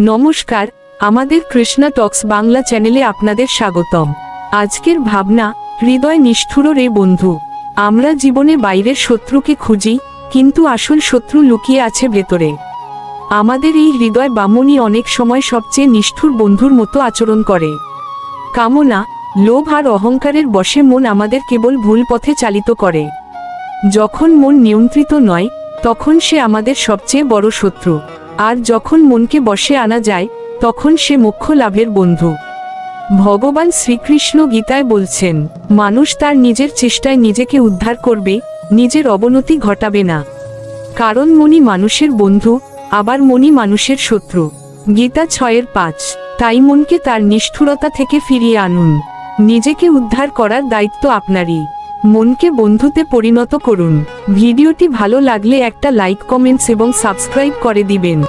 নমস্কার, আমাদের কৃষ্ণা টক্স বাংলা চ্যানেলে আপনাদের স্বাগতম। আজকের ভাবনা, হৃদয় নিষ্ঠুর রে বন্ধু। আমরা জীবনে বাইরের শত্রুকে খুঁজি, কিন্তু আসল শত্রু লুকিয়ে আছে ভেতরে। আমাদের এই হৃদয় বামনি অনেক সময় সবচেয়ে নিষ্ঠুর বন্ধুর মতো আচরণ করে। কামনা, লোভ আর অহংকারের বশে মন আমাদের কেবল ভুল পথে চালিত করে। যখন মন নিয়ন্ত্রিত নয়, তখন সে আমাদের সবচেয়ে বড় শত্রু। আর যখন মনকে বশে আনা যায়, তখন সে মোক্ষ লাভের বন্ধু। ভগবান শ্রীকৃষ্ণ গীতায় বলছেন, মানুষ তার নিজের চেষ্টায় নিজেকে উদ্ধার করবে, নিজের অবনতি ঘটাবে না। কারণ মনি মানুষের বন্ধু, আবার মনি মানুষের শত্রু। গীতা ছয়ের পাঁচ, তাই মনকে তার নিষ্ঠুরতা থেকে ফিরিয়ে আনুন। নিজেকে উদ্ধার করার দায়িত্ব আপনারই। মনকে বন্ধুতে পরিণত করুন। ভিডিওটি ভালো লাগলে একটা লাইক কমেন্টস এবং সাবস্ক্রাইব করে দিবেন।